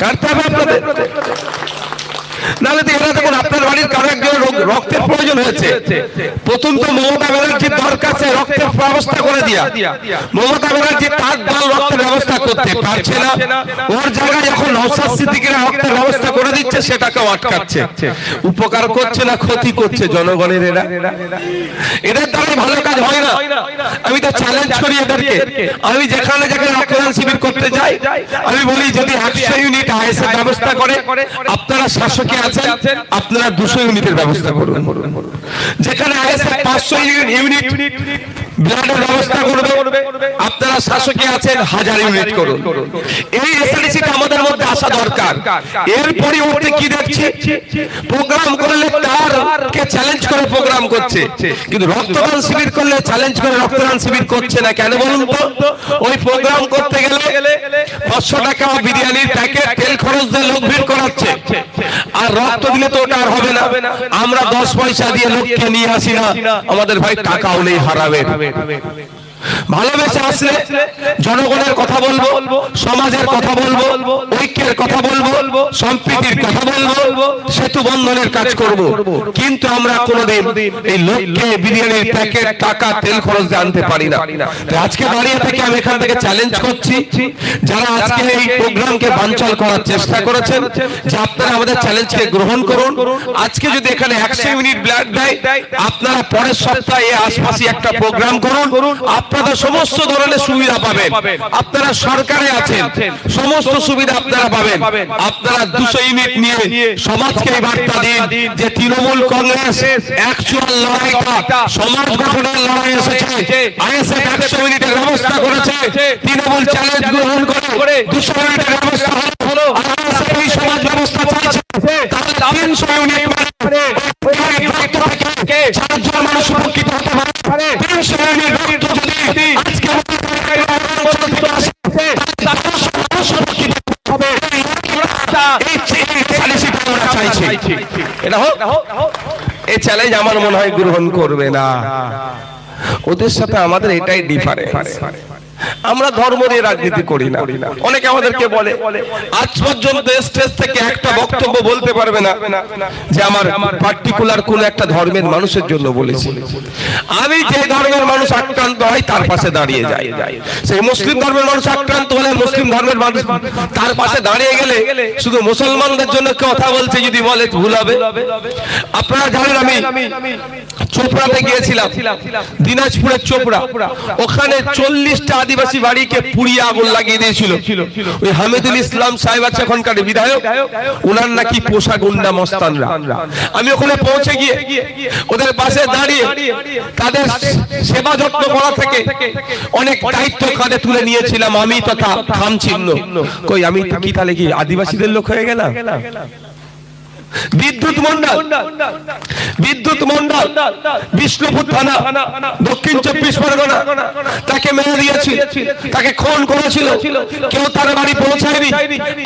কাটতে হবে আপনাদের নাহলে তো এরা দেখুন আপনার বাড়ির কারও একজন রোগ- রক্তের প্রয়োজন হয়েছে। প্রথম তো মমতা ব্যানার্জির দরকার রক্তের ব্যবস্থা করে দিয়া। মমতা ব্যানার্জি তার দল রক্তের ব্যবস্থা করতে পারছে না। ওর জায়গায় যখন নৌসাদ সিদ্দিকের রক্তের ব্যবস্থা করে দিচ্ছে, সেটাকেও আটকাচ্ছে। উপকার করছে না, ক্ষতি করছে জনগণের এরা। এদের দ্বারা ভালো কাজ হয় না। আমি তো চ্যালেঞ্জ করি এদেরকে। আমি যেখানে যেখানে রক্তদান শিবির করতে যাই, আমি বলি যদি একশো ইউনিট আইএসএ ব্যবস্থা করে, আপনারা শাসকে আছেন, আপনারা দুশো ইউনিটের ব্যবস্থা করুন যেখানে আগে পাঁচশো ইউনিট। আপনারা শাসকে আছেন, হাজার ইউনিট করুন। এই এসএলসিটা আমাদের মধ্যে আসা দরকার। এর পরিবর্তে কি দেখছি? প্রোগ্রাম করলে চ্যালেঞ্জ করে প্রোগ্রাম করছে। কিন্তু রক্তদান শিবির করলে চ্যালেঞ্জ করে রক্তদান শিবির করছে না কেন বলুন তো? ওই প্রোগ্রাম করতে গেলে পাঁচশো টাকা বিরিয়ানির প্যাকেট তেল খরচ দিয়ে লোক ভিড় করাচ্ছে। আর রক্ত দিলে তো ওটা আর হবে না। আমরা দশ পয়সা দিয়ে লোককে নিয়ে আসি না। আমাদের ভাই টাকাও নেই হারাবে ভালোবেসে আসলে জনগণের কথা বলব, সমাজের কথা বলব, ঐক্যের কথা বলব, সম্প্রীতির কথা বলব, সেতু বন্ধনের কাজ করব। কিন্তু আমরা কোনোদিন এই লোককে, বিরিয়ানির প্যাকেট, টাকা, তেল খরচ আনতে পারি না। আজকে দাঁড়িয়ে থেকে আমি এখান থেকে চ্যালেঞ্জ করছি, যারা আজকে এই প্রোগ্রামকে বানচাল করার চেষ্টা করেছেন, যে আপনারা আমাদের চ্যালেঞ্জকে গ্রহণ করুন। আজকে যদি এখানে একশো ইউনিট ব্লাড দেয়, আপনারা পরের সপ্তাহে আশপাশে একটা প্রোগ্রাম করুন। আপনারা সমস্ত ধরনের সুবিধা পাবেন। আপনারা সরকারে আছেন। সমস্ত সুবিধা আপনারা পাবেন। আপনারা দুশো ইউনিট নিয়ে সমাজকে এই বার্তা দিন যে তৃণমূল কংগ্রেস অ্যাকচুয়াল লড়াইটা সমাজ গঠনের লড়াই এসেছে। আইএসএফ একশো ইউনিটের ব্যবস্থা করেছে। তৃণমূল চ্যালেঞ্জ গ্রহণ করে দুশো ইউনিটের ব্যবস্থা হলো। আর এই সমাজ ব্যবস্থা চাইছে। তাহলে তিনশো ইউনিট মানে চারজন মানুষ চাইছি এটা হোক এই চ্যালেঞ্জ আমার মনে হয় গ্রহণ করবে না। ওদের সাথে আমাদের এটাই ডিফারেন্স আমরা ধর্ম দিয়ে রাজনীতি করি না। অনেকে আমাদেরকে বলে, আজ পর্যন্ত স্টেজ থেকে একটা বক্তব্য বলতে পারবে না, যে আমার পার্টিকুলার কোন একটা ধর্মের মানুষের জন্য বলেছি। আমি যে ধর্মের মানুষ আক্রান্ত হয়, তার পাশে দাঁড়িয়ে যাই। সেই মুসলিম ধর্মের মানুষ আক্রান্ত হলে মুসলিম ধর্মের মানুষ তার পাশে দাঁড়িয়ে গেলে শুধু মুসলমানদের জন্য কথা বলছে যদি বলে, ভুল হবে। আপনারা জানেন আমি চোপড়াতে গিয়েছিলাম, দিনাজপুরের চোপড়া। ওখানে চল্লিশটা আদিবাসী বাড়িকে পুড়িয়ে আগুন লাগিয়ে দিয়েছিল। ওই হামিদুল ইসলাম সাহেব আছে এখনকার বিধায়ক ওনার নাকি পোষা গুন্ডা মস্তানরা। আমি ওখানে পৌঁছে গিয়ে ওদের পাশে দাঁড়িয়ে তাদের সেবা যত্ন করা থেকে অনেক দায়িত্ব কাঁধে তুলে নিয়েছিলাম আমি তথা খাম চিহ্ন। কই, আমি কি তাহলে কি আদিবাসীদের লোক হয়ে গেলাম? বিদ্যুৎ মন্ডল বিদ্যুৎ মন্ডল বিষ্ণুপুর থানা, দক্ষিণ চব্বিশ পরগনা। তাকে মেরে দিয়েছিল তাকে খুন করেছিল। কেউ তার বাড়ি পৌঁছায়নি।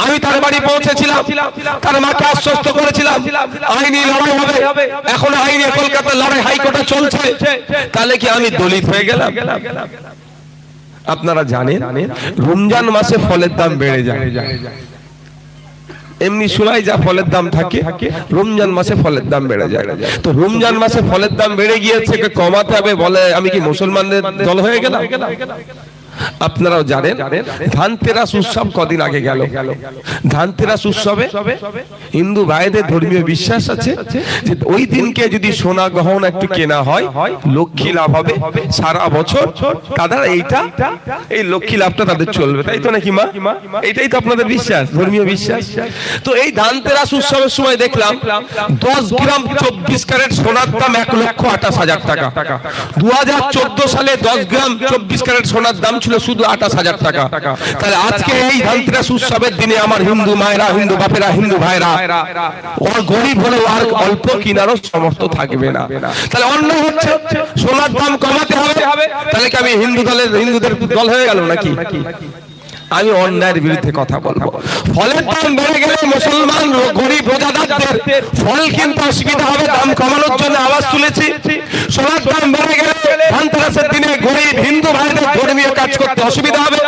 আমি তার বাড়ি পৌঁছেছিলাম। তার মাকে আশ্বস্ত করেছিলাম। আইনি লড়াই হবে। এখন আইনি কলকাতার লড়াই হাইকোর্টে চলছে। তাহলে কি আমি দলিত হয়ে গেলাম? আপনারা জানেন, রমজান মাসে ফলের দাম বেড়ে যায়। এমনি সুলাই যা ফলের দাম থাকে, রমজান মাসে ফলের দাম বেড়ে যায়। তো রমজান মাসে ফলের দাম বেড়ে গিয়েছে কমাতে হবে বলে আমি কি মুসলমানদের দল হয়ে গেলাম? আপনারাও জানেন ধানতেরাস উৎসব কদিন আগে গেল। ধানতেরাস উৎসবে হিন্দু ভাইদের ধর্মীয় বিশ্বাস আছে যে ওই দিনকে যদি সোনা গহনা একটু কেনা হয়, লক্ষ্মী লাভ হবে। সারা বছর তাদের এইটা, এই লক্ষ্মী লাভটা তাদের চলবে। তাই তো নাকি মা? এইটাই তো আপনাদের বিশ্বাস, ধর্মীয় বিশ্বাস। তো এই ধানতেরাস উৎসবের সময় দেখলাম, দশ গ্রাম চব্বিশ ক্যারেট সোনার দাম এক লক্ষ আঠাশ হাজার টাকা। দু হাজার চোদ্দ সালে দশ গ্রাম চব্বিশ ক্যারেট সোনার দাম ছিল শুধু আঠাশ হাজার টাকা। তাহলে আজকে এই ধানতেরাস উৎসবের দিনে আমার হিন্দু মায়েরা, হিন্দু বাপেরা, হিন্দু ভাইরা, ওর গরিব হলেও আর অল্প কিনারও সমর্থ থাকবে না। তাহলে অন্য হচ্ছে, সোনার দাম কমাতে হবে। তাহলে কি আমি হিন্দু দলের, হিন্দুদের দল হয়ে গেল নাকি? আমি অন্যায়ের বিরুদ্ধে কথা বলব। ফলের দাম বেড়ে গেলে মুসলমান, গরিব রোজাদারদের ফল কিন্তু অসুবিধা হবে, দাম কমানোর জন্য আওয়াজ তুলেছি। সোনার দাম বেড়ে গেলে ধানতেরাসের দিনে গরিব হিন্দু ভাইদের ধর্মীয় কাজ করতে অসুবিধা হবে।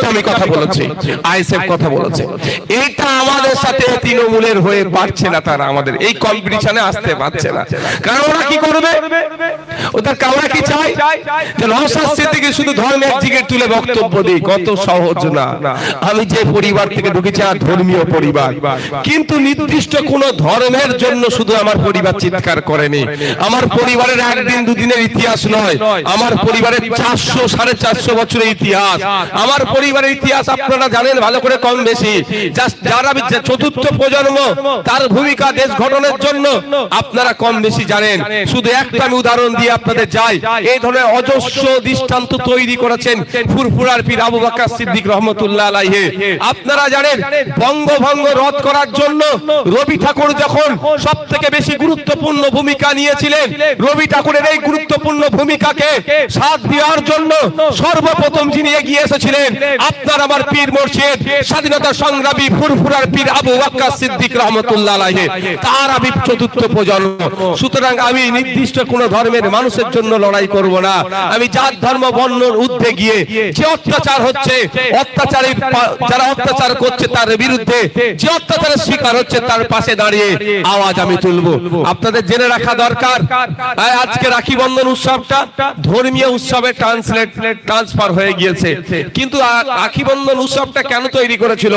বিরুদ্ধে আমি কথা বলেছি। আইএসএফ কথা বলেছে। এটা আমাদের সাথে তৃণমূলের হয়ে পারছে না তারা আমাদের। এই কম্পিটিশনে আসতে পারছে না। কারণ ওরা কি করবে? ওদের কামরা কি চাই যে নওশাদ সিদ্দিকী শুধু ধর্মের দিকে তুলে বক্তব্য দিই। কত সহজ না। আমি যে পরিবার থেকে ঢুকেছি আর ধর্মীয় পরিবার। কিন্তু নির্দিষ্ট কোন ধর্মের জন্য শুধু আমার পরিবার চিৎকার করেনি। আমার পরিবারের একদিন দুদিনের ইতিহাস নয়। আমার পরিবারের চারশো সাড়ে চারশো বছরের ইতিহাস। আমার পরিবারের ইতিহাস আপনারা জানেন, ভালো করে কম বেশি। যারা চতুর্থ প্রজন্ম, তার ভূমিকা দেশ গঠনের জন্য আপনারা কম বেশি জানেন। শুধু একটা আমি উদাহরণ দিয়ে আপনাদের যাই। এই ধরনের অজস্র দৃষ্টান্ত তৈরি করেছেন ফুরফুরার পীর আবু বাক্কার সিদ্দিক রহমতুল্লাহ আলাইহে। আপনারা জানেন, বঙ্গভঙ্গ রদ করার জন্য রবি ঠাকুর যখন সব থেকে বেশি গুরুত্বপূর্ণ ভূমিকা নিয়েছিলেন, রবি ঠাকুরের এই গুরুত্বপূর্ণ ভূমিকাকে সাথ দেওয়ার জন্য সর্বপ্রথম যিনি এগিয়ে এসেছিলেন আপনার আমার পীর মুর্শিদ, স্বাধীনতা সংগ্রামী ফুরফুরার পীর আবু বাক্কার সিদ্দিক রহমতুল্লাহ আলাইহে, তার আমি চতুর্থ প্রজন্ম। সুতরাং আমি নির্দিষ্ট কোন ধর্মের মানুষের জন্য লড়াই করব না। আমি জাত, ধর্ম বর্ণর ঊর্ধ্বে গিয়ে যে অত্যাচার হচ্ছে, অত্যাচারী যারা অত্যাচার করছে তার বিরুদ্ধে যে অত্যাচারের শিকার হচ্ছে তার পাশে দাঁড়িয়ে আওয়াজ আমি তুলবো। আপনাদের জেনে রাখা দরকার আজকে রাখি বন্ধন উৎসবটা, ধর্মীয় উৎসবে ট্রান্সলেট ট্রান্সফার হয়ে গিয়েছে। কিন্তু রাখি বন্ধন উৎসবটা কেন তৈরি করেছিল?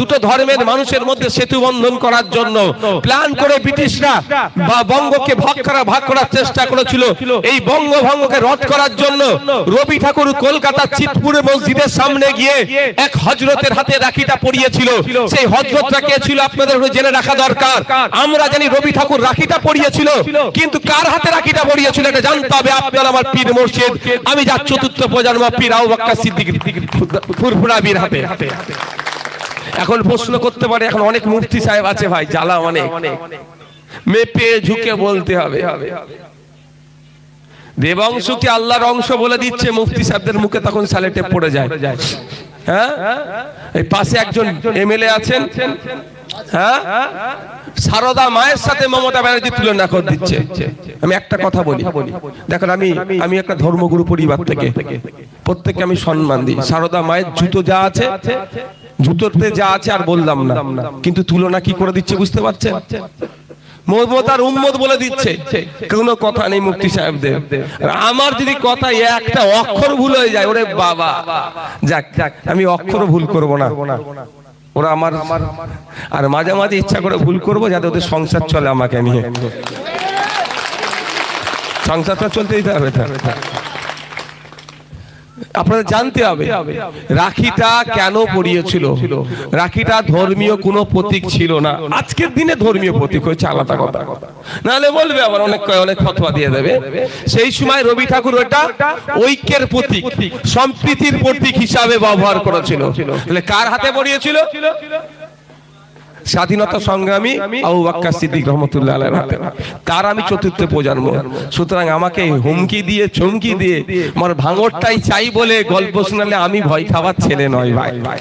দুটো ধর্মের মানুষের মধ্যে সেতু বন্ধন করার জন্য। প্ল্যান করে ব্রিটিশরা বা বঙ্গকে ভাগ করা, ভাগ করার চেষ্টা করেছিল। এই বঙ্গভঙ্গকে রদ করার জন্য রবি ঠাকুর কলকাতা চিতপুরে মসজিদের সামনে গিয়ে এক হজরতের হাতে রাখিটা পরিয়েছিল। সেই হজরতটা কে ছিল আপনাদের জেনে রাখা দরকার। আমরা জানি রবি ঠাকুর রাখিটা পরিয়েছিল, কিন্তু কার হাতে রাখিটা পরিয়েছিল এটা জানতে হবে আপনার আমার পীর মুর্শিদ। আমি যার চতুর্থ প্রজন্ম পীর আবু বাক্কার সিদ্দিক হাতে। এখন প্রশ্ন করতে পারে, এখন অনেক মুফতি সাহেব আছে ভাই, জ্বালা অনেক মেপে ঝুঁকে বলতে হবে। দেবংশকে আল্লাহর অংশ বলে দিচ্ছে, মুফতি সাহেবদের মুখে তখন স্যালেটে পড়ে যায়। হ্যাঁ? এই পাশে একজন এমএলএ আছেন। হ্যাঁ? সারদা মায়ের সাথে মমতা ব্যানার্জি তুলনা করে দিচ্ছে। আমি একটা কথা বলি। দেখেন, আমি আমি একটা ধর্মগুরু পরিবার থেকে। প্রত্যেককে আমি সম্মান দিই। সারদা মায়ের জুতো যা আছে, জুতোতে যা আছে আর বললাম না। কিন্তু তুলনা কি করে দিচ্ছে বুঝতে পারছেন? মমতার উম্মত বলে দিচ্ছে। কোনো কথা নেই মুক্তি সাহেবদের। আমার যদি কথা একটা অক্ষর ভুল হয়ে যায়, ওরে বাবা। যাক যাক, আমি অক্ষর ভুল করব না। ওরা আমার আমার আর মাঝে মাঝে ইচ্ছা করে ভুল করব যাতে ওদের সংসার চলে আমাকে নিয়ে সংসারটা চলতেই হবে। আপনাদের জানতে হবে, রাখিটা কেন পড়িয়েছিল? রাখিটা ধর্মীয় কোনো প্রতীক ছিল না। আজকের দিনে ধর্মীয় প্রতীক হয়েছে আলাদা কথা। নাহলে বলবে আবার অনেক কয়, অনেক ফতোয়া দিয়ে দেবে। সেই সময় রবি ঠাকুর ওটা ঐক্যের প্রতীক, সম্প্রীতির প্রতীক হিসাবে ব্যবহার করেছিল। তাহলে কার হাতে পড়িয়েছিল? স্বাধীনতা সংগ্রামী আবু বাক্কার সিদ্দিক রহমতুল্লাহ হাতে। তার আমি চতুর্থ প্রজন্ম। সুতরাং আমাকে হুমকি দিয়ে চমকি দিয়ে আমার ভাঙরটাই চাই বলে গল্প শোনালে আমি ভয় খাবার ছেলে নয় ভাই।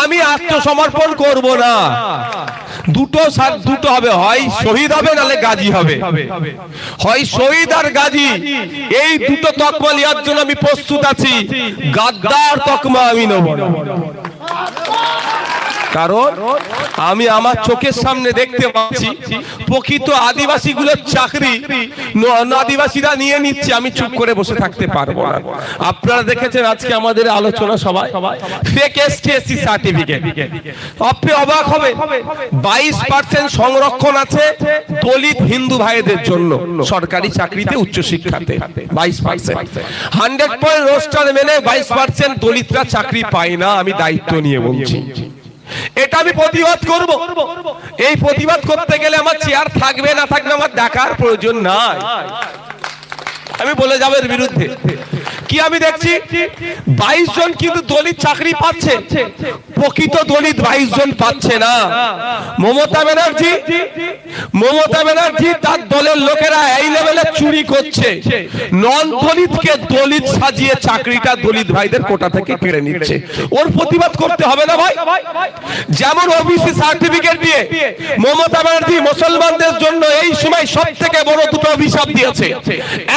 আমি আত্মসমর্পণ করব না। দুটো সার দুটো হবে। হয় শহীদ হবে নালে গাজী হবে। হয় শহীদ আর গাজী। এই দুটো তকমা নেওয়ার জন্য আমি প্রস্তুত আছি। গাদ্দার তকমা আমি নেব কারণ আমি আমার চোখের সামনে দেখতে পাচ্ছি, প্রকৃত আদিবাসী গুলোর চাকরি আদিবাসীরা নিয়ে নিচ্ছে, আমি চুপ করে বসে থাকতে পারব না। আপনারা দেখেছেন আজকে আমাদের আলোচনা সবাই সার্টিফিকেট আপনি অবাক হবে বাইশ পার্সেন্ট সংরক্ষণ আছে দলিত হিন্দু ভাইদের জন্য সরকারি চাকরিতে পার্সেন্ট হান্ড্রেড পয়েন্ট রোস্টার মেনে বাইশ পার্সেন্ট দলিতরা চাকরি পায় না, আমি দায়িত্ব নিয়ে বলছি। এটা আমি প্রতিবাদ করব। এই প্রতিবাদ করতে গেলে আমার চেয়ার থাকবে না থাকবে আমার দেখার প্রয়োজন নাই। আমি বলে যাব এর বিরুদ্ধে। কি আমি দেখছি? বাইশ জন কিন্তু দলিত চাকরি পাচ্ছে। প্রকৃত দলিত বাইশ জন পাচ্ছে না। মমতা ব্যানার্জি মমতা ব্যানার্জি তার দলের লোকেরা এই লেভেলে চুরি করছে। নন দলিতকে দলিত সাজিয়ে চাকরিটা দলিত ভাইদের কোটা থেকে কেড়ে নিচ্ছে। ওর প্রতিবাদ করতে হবে না ভাই। যেমন ওবিসি সার্টিফিকেট দিয়ে মমতা ব্যানার্জি মুসলমানদের জন্য এই সময় সব থেকে বড় দুটো অভিশাপ দিয়েছে।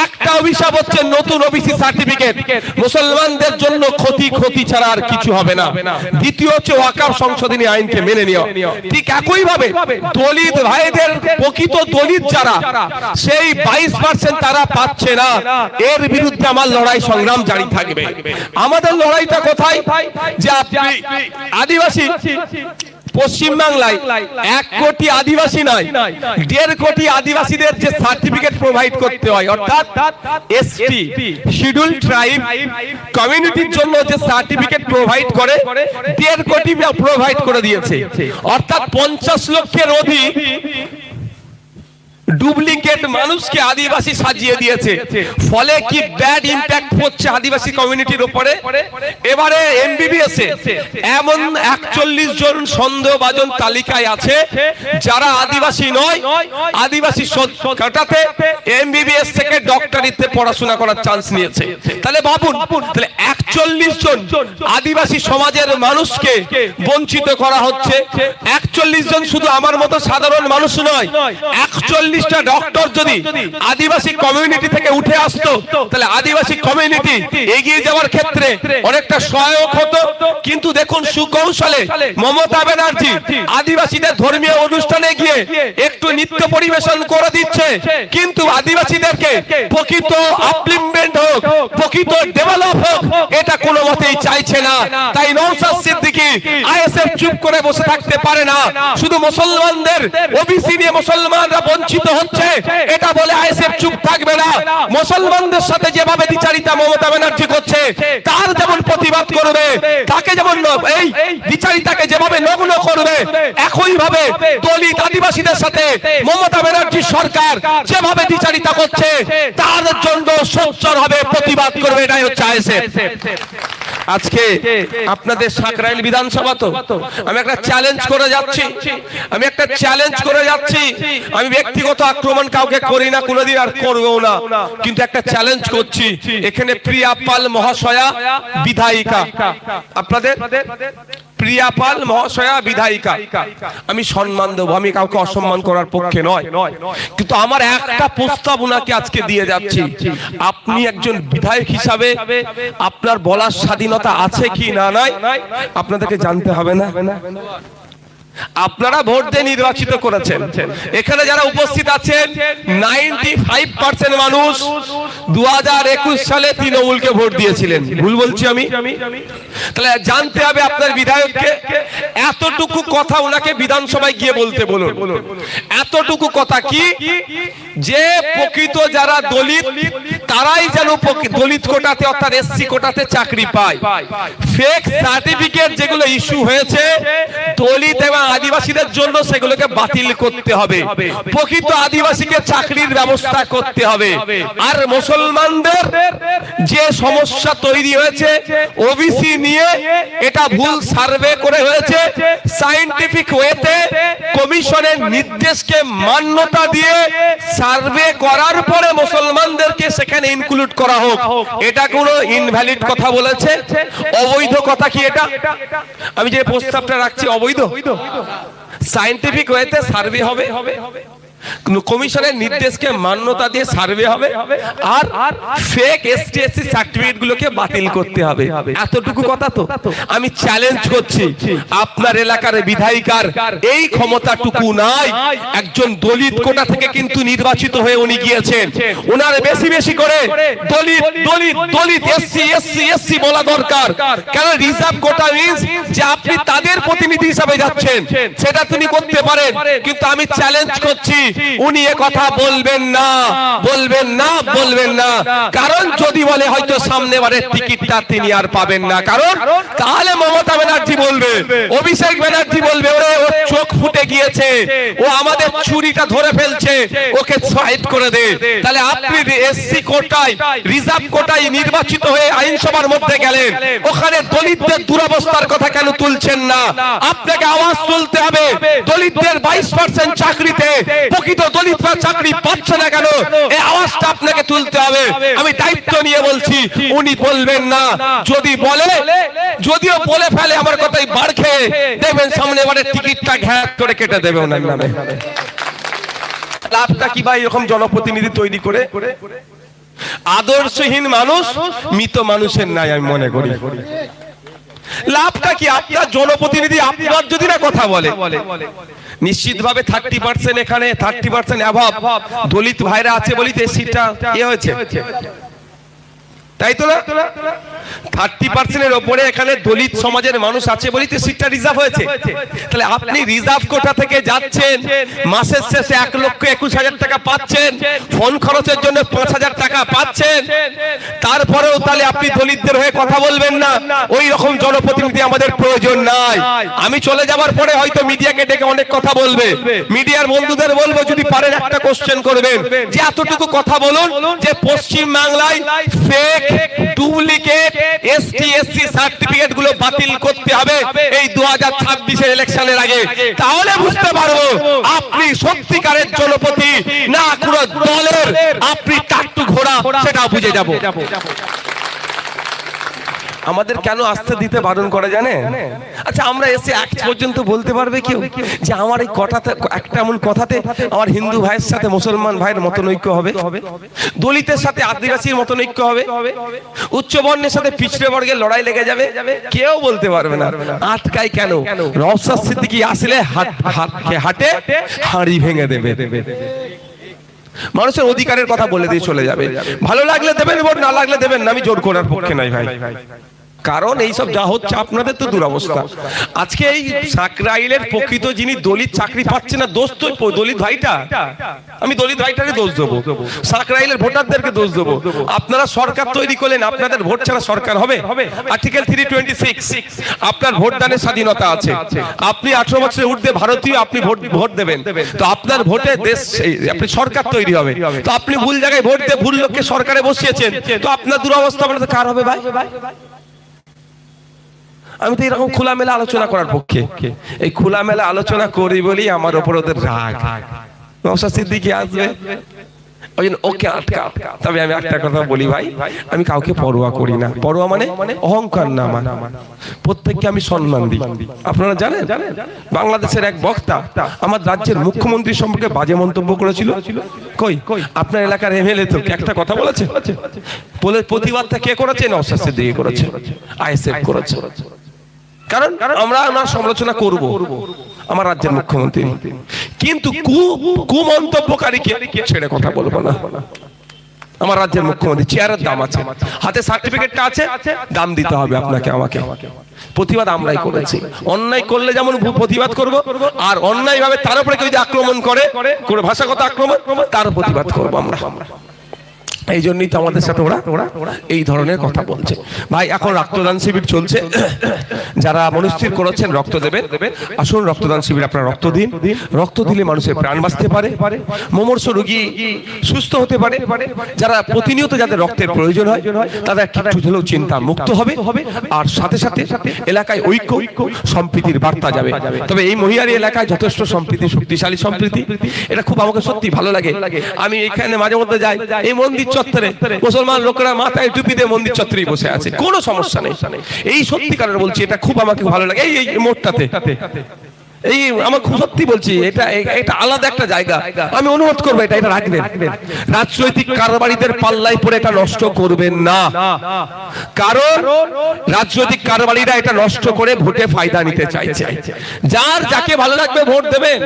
একটা অভিশাপ হচ্ছে নতুন ওবিসি সার্টিফিকেট সার্টিফিকেট মুসলমানদের জন্য ক্ষতি ক্ষতি ছাড়া আর কিছু হবে না। দ্বিতীয় হচ্ছে ওয়াকাফ সংশোধনী আইনকে মেনে নিও। ঠিক একই ভাবে দলিত ভাইদের প্রকৃত দলিত যারা সেই বাইশ পার্সেন্ট তারা পাচ্ছে না। এর বিরুদ্ধে আমার লড়াই সংগ্রাম জারি থাকবে। আমাদের লড়াইটা কোথায়? যে আপনি আদিবাসী পশ্চিম বাংলায় এক কোটি আদিবাসী নয় দেড় কোটি আদিবাসীদের যে সার্টিফিকেট প্রোভাইড করতে হয় অর্থাৎ এসটি শিডিউল ট্রাইব কমিউনিটির জন্য যে সার্টিফিকেট প্রোভাইড করে দেড় কোটি প্রোভাইড করে দিয়েছে। অর্থাৎ পঞ্চাশ লক্ষের অধিক ডুপ্লিকেট মানুষকে আদিবাসী সাজিয়ে দিয়েছে। ফলে কি ব্যাড ইম্প্যাক্ট হচ্ছে আদিবাসী কমিউনিটির উপরে? এবারে এমবিবিএস এ এমন একচল্লিশ জন সন্দেহভাজন তালিকায় আছে, যারা আদিবাসী নয়, আদিবাসী কাটাতে এমবিবিএস থেকে ডক্টরিতে পড়াশোনা করার চান্স নিয়েছে। তাহলে ভাবুন, তাহলে একচল্লিশ জন আদিবাসী সমাজের মানুষকে বঞ্চিত করা হচ্ছে। একচল্লিশ জন শুধু আমার মতো সাধারণ মানুষ নয় একচল্লিশটা ডক্টর যদি আদিবাসী কমিউনিটি থেকে উঠে আসতো, তাহলে আদিবাসী কমিউনিটি এগিয়ে যাওয়ার ক্ষেত্রে অনেকটা সহায়ক হতো। কিন্তু দেখুন, সুকৌশলে মমতা ব্যানার্জি আদিবাসীদের ধর্মীয় অনুষ্ঠানে গিয়ে একটু নৃত্য পরিবেশন করে দিচ্ছে। কিন্তু আদিবাসীদেরকে প্রকৃত আপলিমেন্ট হোক, প্রকৃত ডেভেলপ হোক, এটা কোনো মতেই চাইছে না। তাই নৌসাদ সিদ্দিকী আইএসএফ চুপ করে বসে থাকতে পারে না। শুধু মুসলমানদের, ওবিসি নিয়ে মুসলমানরা বঞ্চিত হচ্ছে, এটা বলে আইএসএফ চুপ থাকবে না। মুসলমানদের সাথে যেভাবে বিচারিতা মমতা ব্যানার্জি করছে, তার যেমন প্রতিবাদ করবে, তাকে যেমন এই বিচারিতাকে যেভাবে নগ্ন করবে একই ভাবে দলিত আদিবাসীদের সাথে মমতা ব্যানার্জি সরকার যেভাবে বিচারিতা করছে, তার জন্য হবে, প্রতিবাদ করবে, এটাই হচ্ছে আইএসএফ। আজকে আপনাদের সাকরাইল বিধানসভা তো, আমি একটা চ্যালেঞ্জ করে যাচ্ছি, আমি একটা চ্যালেঞ্জ করে যাচ্ছি, আমি ব্যক্তিগত আক্রমণ কাউকে করি না, কোনোদিন আর করব না। কিন্তু একটা চ্যালেঞ্জ করছি। এখানে প্রিয়া পাল মহাশয়া, বিধায়িকা। আপনাদের? প্রিয়া পাল মহাশয়া, বিধায়িকা। আমি সম্মান দেবো, আমি কাউকে অসম্মান করার পক্ষে নয়। কিন্তু আমার একটা প্রস্তাব ওনাকে আজকে দিয়ে যাচ্ছি। আপনি একজন বিধায়ক হিসাবে আপনার বলার স্বাধীনতা আছে কি না নাই, আপনাদেরকে জানতে হবে না? আপনারা ভোট দিয়ে নির্বাচিত করেছেন। এখানে যারা উপস্থিত আছেন নাইনটি ফাইভ পার্সেন্ট মানুষ দুই হাজার একুশ সালে তৃণমূলকে ভোট দিয়েছিলেন। ভুল বলছি আমি? তাহলে জানতে হবে আপনার বিধায়ককে এতটুকু কথা ওনাকে বিধানসভায় গিয়ে বলতে বলুন। এতটুকু কথা কি? যে প্রকৃত যারা দলিত তারাই যেন দলিত কোটাতে অর্থাৎ এসসি কোটাতে চাকরি পায়। ফেক সার্টিফিকেট যেগুলো ইস্যু হয়েছে, দলিত এবং আদিবাসীদের জন্য সেগুলোকে বাতিল করতে হবে। প্রকৃত আদিবাসীকে চাকরির ব্যবস্থা করতে হবে। আর মুসলমানদের যে সমস্যা তৈরি হয়েছে ওবিসি নিয়ে এটা ভুল সার্ভে করে হয়েছে। সাইন্টিফিক ওয়েতে কমিশনের নির্দেশকে মান্যতা দিয়ে সার্ভে করার পরে মুসলমানদেরকে সেখানে ইনক্লুড করা হোক। এটা কোনো ইনভ্যালিড কথা বলেছে। অবৈধ কথা কি এটা? আমি যে প্রস্তাবটা রাখছি অবৈধ? সাইন্টিফিক ওয়েতে সার্ভে হবে? কমিশনের নির্দেশকে মান্যতা দিয়ে সার্ভে হবে আর ফেক এসটি এসসি সার্টিফিকেট গুলোকে বাতিল করতে হবে। এতটুকু কথা তো? আমি চ্যালেঞ্জ করছি। আপনার এলাকার বিধায়িকার এই ক্ষমতাটুকু নাই। একজন দলিত কোটা থেকে কিন্তু নির্বাচিত হয়ে উনি গিয়েছেন। ওনার বেশি বেশি করে Dalit Dalit Dalit SC SC SC বলা দরকার। কারণ রিজার্ভ কোটা মিন্স যে আপনি তাদের প্রতিনিধি হিসাবে যাচ্ছেন। সেটা তিনি করতে পারেন। কিন্তু আমি চ্যালেঞ্জ করছি। উনি এ কথা বলবেন না বলবেন না বলবেন না কারণ যদি বলে হয়তো সামনে বারের টিকিটটা তিনি আর পাবেন না। কারণ তাহলে মমতা ব্যানার্জি বলবে অভিষেক ব্যানার্জি বলবে ওরে ওর চোখ ফুটে গিয়েছে ও আমাদের চুরিটা ধরে ফেলছে ওকে সাইড করে দে। তাহলে আপনি এসসি কোটায় রিজার্ভ কোটায় নির্বাচিত হয়ে আইনসভার মধ্যে গেলেন। ওখানে দলিতদের দুরবস্থার কথা কেন তুলছেন না? আপনাকে আওয়াজ তুলতে হবে। দলিতদের বাইশ পার্সেন্ট চাকরিতে প্রকৃত দলিতরা চাকরি পাচ্ছে না কেন? এই আওয়াজটা আপনাকে তুলতে হবে। আমি দায়িত্ব নিয়ে বলছি, উনি বলবেন না। যদি বলে, যদিও বলে ফেলে আমার কথাই বার খেয়ে, দেখবেন সামনে এবারে টিকিটটা ঘ্যাট করে কেটে দেবে ওনার নামে। লাভটা কি ভাই এরকম জনপ্রতিনিধি তৈরি করে? আদর্শহীন মানুষ, মৃত মানুষের নাই আমি মনে করি। লাভটা কি আপনার জনপ্রতিনিধি আপনার যদি না কথা বলে? নিশ্চিতভাবে থার্টি পার্সেন্ট এখানে থার্টি পার্সেন্ট অভাব দলিত ভাইরা আছে বলিতে সিটটা এ হয়েছে। তাই তো না? থার্টি পার্সেন্টের ওপরে এখানে দলিত সমাজের মানুষ আছে বলেই তো সিটটা রিজার্ভ হয়েছে। তাহলে আপনি রিজার্ভ কোটা থেকে যাচ্ছেন, মাসের শেষে এক লক্ষ একুশ হাজার টাকা পাচ্ছেন, ফোন খরচের জন্য পাঁচ হাজার টাকা পাচ্ছেন। তারপরেও তাহলে আপনি দলিতদের হয়ে কথা বলবেন না। ওই রকম জনপ্রতিনিধি আমাদের প্রয়োজন নাই। আমি চলে যাবার পরে হয়তো মিডিয়াকে ডেকে অনেক কথা বলবে। মিডিয়ার বন্ধুদের বলব, যদি পারেন একটা কোশ্চেন করবেন। যে এতটুকু কথা বলুন, যে পশ্চিম বাংলায় ফেক ডুপ্লিকেট এসটি সার্টিফিকেটগুলো বাতিল করতে হবে এই দু হাজার ছাব্বিশের ইলেকশনের আগে। তাহলে বুঝতে পারব আপনি সত্যিকারের জনপতি, না কোনো আপনি টাট্টু ঘোড়া সেটা বুঝে যাব। আমাদের কেন আসতে দিতে বারণ করে জানে আচ্ছা আমরা এসে এক পর্যন্ত বলতে পারবে কেউ? যে আমার এই কথাতে একটা এমন কথাতে আমার হিন্দু ভাইয়ের সাথে মুসলমান ভাইয়ের মতনৈক্য হবে? দলিতের সাথে আদিবাসীর মতনৈক্য হবে? উচ্চ বর্ণের সাথে পিছড়ে বর্গের লড়াই লেগে যাবে? কেউ বলতে পারবে না। আটকায় কেন? রফসার সিদ্দিকি আসলে? হাটে হাঁড়ি ভেঙে দেবে। মানুষের অধিকারের কথা বলে দিয়ে চলে যাবে। ভালো লাগলে দেবেন ভোট না লাগলে দেবেন না আমি জোর করার পক্ষে নাই ভাই। কারণ এই সব যা হচ্ছে আপনাদের তো দুরবস্থা। আজকে এই সাকরাইলের প্রকৃত যিনি দলিত চাকরি পাচ্ছে না দোষ তো দলিত ভাইটা? আমি দলিত ভাইটাকে দোষ দেবো। সাকরাইলের ভোটারদেরকে দোষ দেবো। আপনারা সরকার তৈরি করলেন আপনাদের ভোট ছাড়া সরকার হবে? আর্টিকেল থ্রি টোয়েন্টি সিক্স আপনার ভোটদানের স্বাধীনতা আছে। আপনি আঠারো বছরের ঊর্ধ্বে ভারতীয় আপনি ভোট ভোট দেবেন। তো আপনার ভোটে দেশ আপনি সরকার তৈরি হবে। তো আপনি ভুল জায়গায় ভোট দিয়ে ভুল লোককে সরকারে বসিয়েছেন। তো আপনার দুরবস্থা মানে কার হবে ভাই? আমি তো এরকম খোলামেলা আলোচনা করার পক্ষে। এই খোলামেলা আলোচনা করি বলি আমার ওপর ওদের রাগ। নওশাদ সিদ্দিকী আসবে। ওকে আটকা। তবে আমি একটা কথা বলি ভাই, আমি কাউকে পরোয়া করি না। পরোয়া মানে অহংকার না আমার। প্রত্যেককে আমি সম্মান দিই। আপনারা জানেন? বাংলাদেশের এক বক্তা আমার রাজ্যের মুখ্যমন্ত্রী সম্পর্কে বাজে মন্তব্য করেছিল। কই? আপনার এলাকার এমএলএ তো একটা কথা বলেছে? বলে প্রতিবাদটা কে করেছে? নওশাদ সিদ্দিকী করেছে। আইএসএফ করেছে। কারণ আমরা ওনার সমালোচনা করব। আমার রাজ্যের মুখ্যমন্ত্রী। কিন্তু কু কুমন্তব্যকারীকে ছেড়ে কথা বলব না। আমার রাজ্যের মুখ্যমন্ত্রী চেয়ারের দাম আছে। হাতে সার্টিফিকেটটা আছে দাম দিতে হবে আপনাকে আমাকে। প্রতিবাদ আমরাই করেছি। অন্যায় করলে যেমন প্রতিবাদ করব আর অন্যায় ভাবে তার উপরে কেউ যদি আক্রমণ করে করে ভাষাগত আক্রমণ তার প্রতিবাদ করব আমরা। এই জন্যই তো আমাদের সাথে ওরা এই ধরনের কথা বলছে। ভাই, এখন রক্তদান শিবির চলছে। যারা মনস্থির করেছেন, রক্ত দেবেন। আসুন, রক্তদান শিবির আপনারা রক্ত দিন। রক্ত দিলে মানুষের প্রাণ বাঁচতে পারে। মোমর্ষ রোগী সুস্থ হতে পারে। যারা প্রতিনিয়ত যাদের রক্তের প্রয়োজন হয় তারা একটু হলেও চিন্তা মুক্ত হবে। আর সাথে সাথে এলাকায় ঐক্য, সম্প্রীতির বার্তা যাবে। তবে এই মহিয়ারি এলাকায় যথেষ্ট সম্প্রীতি, শক্তিশালী সম্প্রীতি। এটা খুব আমাকে সত্যি ভালো লাগে। আমি এখানে মাঝে মধ্যে যাই। এই মন্দির চত্বরে মুসলমান লোকেরা মাথায় টুপি দিয়ে মন্দির চত্বরেই বসে আছে। কোনো সমস্যা নেই। এই সত্যিকারের বলছি, এটা খুব আমাকে ভালো লাগে। এই এই মোড়টাতে। এই আমার খুব সত্যি বলছি, এটা এটা আলাদা একটা জায়গা। আমি অনুরোধ করব, এটা এটা রাখবেন। রাজনৈতিক কারবারিদের পাল্লায় পড়ে এটা নষ্ট করবেন না। কারণ রাজনৈতিক কারবারিরা এটা নষ্ট করে ভোটে ফায়দা নিতে চাইছে। যার যাকে ভালো লাগবে ভোট দেবেন।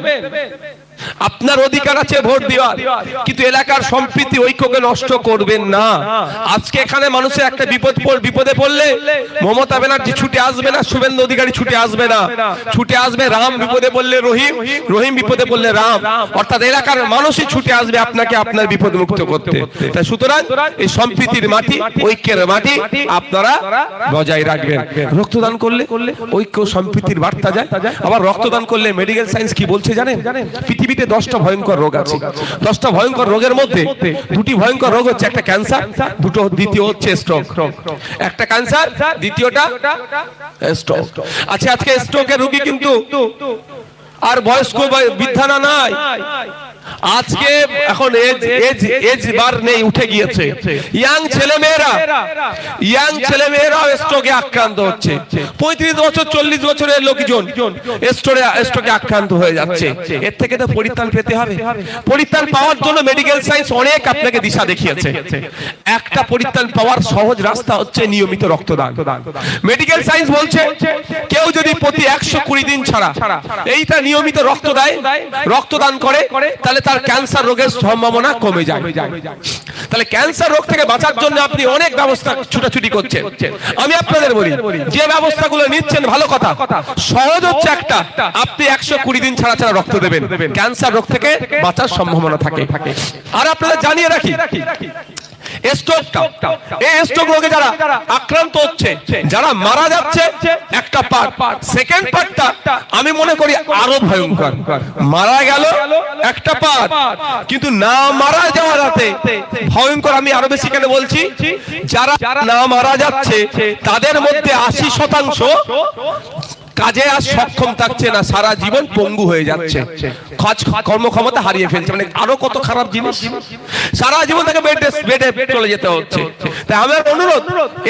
আপনার অধিকার আছে ভোট দেওয়ার। কিন্তু এলাকার সম্প্রীতি ঐক্যকে নষ্ট করবেন না। আজকে এখানে মানুষের একটা বিপদ বিপদে পড়লে মমতা ব্যানার্জি ছুটে আসবে না, শুভেন্দু অধিকারী ছুটে আসবে না। ছুটে আসবে রাম, বিপদে পড়লে রহিম রহিম বিপদে পড়লে রাম। অর্থাৎ এলাকার মানুষই ছুটে আসবে আপনাকে আপনার বিপদ মুক্ত করতে। তাই সুতরাং এই সম্প্রীতির মাটি, ঐক্যের মাটি আপনারা বজায় রাখবেন। রক্তদান করলে ঐক্য সম্প্রীতির বার্তা যায়। আবার রক্তদান করলে মেডিকেল সায়েন্স কি বলছে জানেন? পৃথিবীতে দশটা ভয়ঙ্কর রোগ আছে। দশটা ভয়ঙ্কর রোগের মধ্যে দুটি ভয়ঙ্কর রোগ হচ্ছে একটা ক্যান্সার, দুটো দ্বিতীয় হচ্ছে স্ট্রোক একটা ক্যান্সার, দ্বিতীয়টা স্ট্রোক আচ্ছা আজকে স্ট্রোকের রোগী কিন্তু আর বয়স্ক বা বৃদ্ধানা নাই। আজকে এখন এজ এজ এজ বার নেই উঠে গিয়েছে। ইয়াং ছেলে মেয়েরা ইয়াং ছেলে মেয়েরাও স্ট্রোকে আক্রান্ত হচ্ছে। পঁয়ত্রিশ বছর চল্লিশ বছরের লোকজন স্ট্রোকে স্ট্রোকে আক্রান্ত হয়ে যাচ্ছে। এর থেকে তো পরিত্রাণ পেতে হবে। পরিত্রাণ পাওয়ার জন্য মেডিকেল সায়েন্স অনেক আপনাকে দিশা দেখিয়েছে। একটা পরিত্রাণ পাওয়ার সহজ রাস্তা হচ্ছে নিয়মিত রক্তদান। মেডিকেল সায়েন্স বলছে কেউ যদি প্রতি একশো কুড়ি দিন ছাড়া এইটা নিয়মিত রক্ত দেয় রক্তদান করে তাহলে তার ক্যান্সার রোগের সম্ভাবনা কমে যায়। তাহলে ক্যান্সার রোগ থেকে বাঁচার জন্য আপনি অনেক ব্যবস্থা ছুটাছুটি করছেন। আমি আপনাদের বলি, যে ব্যবস্থাগুলো নিচ্ছেন ভালো কথা, সহজ হচ্ছে একটা, আপনি একশো কুড়ি দিন ছাড়া ছাড়া রক্ত দেবেন। ক্যান্সার রোগ থেকে বাঁচার সম্ভাবনা থাকে। আর আপনারা জানিয়ে রাখি স্ট্রোকটা এই স্ট্রোক রোগে যারা আক্রান্ত হচ্ছে যারা মারা যাচ্ছে একটা পার্ট সেকেন্ড পার্টটা আমি মনে করি আরও ভয়ঙ্কর। মারা গেল একটা পার্ট কিন্তু না মারা যাওয়ার রাতে ভয়ঙ্কর আমি আরও বেশি কেন বলছি? যারা না মারা যাচ্ছে তাদের মধ্যে আশি শতাংশ কাজে আর সক্ষম থাকছে না সারা জীবন পঙ্গু হয়ে যাচ্ছে। কাজ কর্মক্ষমতা হারিয়ে ফেলছে মানে আরও কত খারাপ জিনিস। সারা জীবন তাকে বেডে বেডে চলে যেতে হচ্ছে। তাই আমার অনুরোধ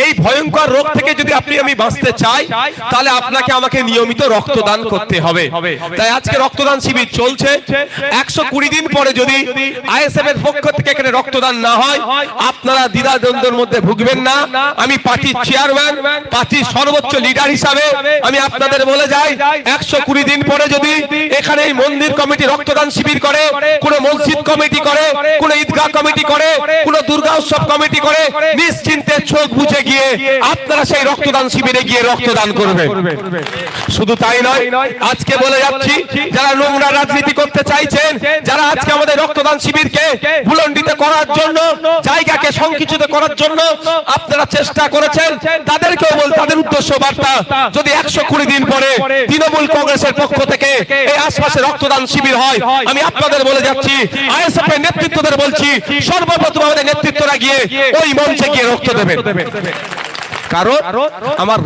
এই ভয়ঙ্কর রোগ থেকে যদি আপনি আমি বাঁচতে চাই তাহলে আপনাকে আমাকে নিয়মিত রক্তদান করতে হবে। তাই আজকে রক্তদান শিবির চলছে। একশো কুড়ি দিন পরে যদি আইএসএফ এর পক্ষ থেকে এখানে রক্তদান না হয় আপনারা দ্বিধা দ্বন্দ্বের মধ্যে ভুগবেন না। আমি পার্টির চেয়ারম্যান পার্টির সর্বোচ্চ লিডার হিসাবে আমি আপনাদের বলে যাই একশো কুড়ি দিন পরে যদি এখানে এই মন্দির কমিটি রক্তদান শিবির করে, কোন মসজিদ কমিটি করে, কোন ঈদগাহ কমিটি করে, কোন দুর্গা উৎসব কমিটি করে, নিশ্চিন্তে চোখ বুঝে গিয়ে আপনারা সেই রক্তদান শিবিরে গিয়ে রক্তদান করবেন। শুধু তাই নয়, আজকে বলে যাচ্ছি, যারা নোংরা রাজনীতি করতে চাইছেন, যারা আজকে আমাদের রক্তদান শিবিরকে ভুলন্ডিত করার জন্য, জায়গাকে সংকুচিত করার জন্য আপনারা চেষ্টা করেছেন, তাদেরকেও বল, তাদের উদ্দেশ্য বার্তা, যদি একশো কুড়ি দিন পরে তৃণমূল কংগ্রেসের পক্ষ থেকে এই আশপাশে রক্তদান শিবির হয়। আমি আপনাদের বলে যাচ্ছি আইএসএফ এর নেতৃত্বদের বলছি, সর্বপ্রথম আমাদের নেতৃত্বরা গিয়ে ওই মঞ্চে গিয়ে রক্ত দেবেন। কারণ আমার